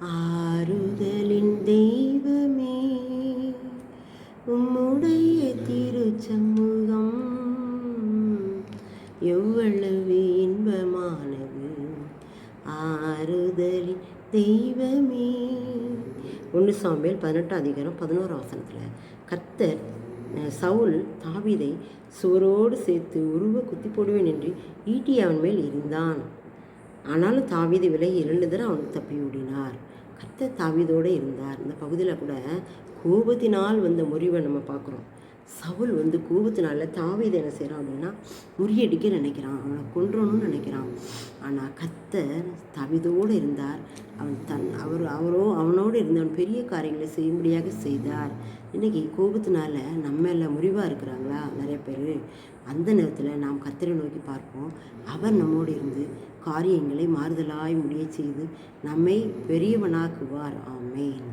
ஆறுதலின் தெய்வமே உம்முடைய திருச்சமூகம் எவ்வளவு இன்பமானது. ஆறுதலின் தெய்வமே. ஒன்று சாம்பியல் பதினெட்டாம் அதிகாரம் பதினோரு வசனத்தில் கத்தர் சவுல் தாவிதை சுவரோடு சேர்த்து உருவ குத்தி போடுவேன் என்று ஈட்டி அவன் மேல் இருந்தான் ஆனாலும் தாவீது விலகி இரண்டு தடவை அவனுக்கு தப்பி ஓடினார். கத்த தாவீதோடு இருந்தார். இந்த பகுதியில் கூட கோபத்தினால் வந்த முறிவை நம்ம பார்க்குறோம். சவுல் வந்து கோபத்தினால தாவீது என்ன செய்கிறான் அப்படின்னா முறியடிக்க நினைக்கிறான். அவனை கொன்றணும்னு நினைக்கிறான். ஆனால் கர்த்தர் தாவீதோடு இருந்தார். அவன் தன் அவர் அவரோ அவனோடு இருந்தவன் பெரிய காரியங்களை செய்யும்படியாக செய்தார். இன்றைக்கி கோபத்தினால நம்ம எல்லாம் முறிவாக இருக்கிறாங்களா? நிறைய பேர். அந்த நேரத்தில் நாம் கர்த்தரை நோக்கி பார்ப்போம். அவர் நம்மோடு இருந்து காரியங்களை மாறுதலாய் முடிய செய்து நம்மை பெரியவனாக்குவார். ஆமேன்.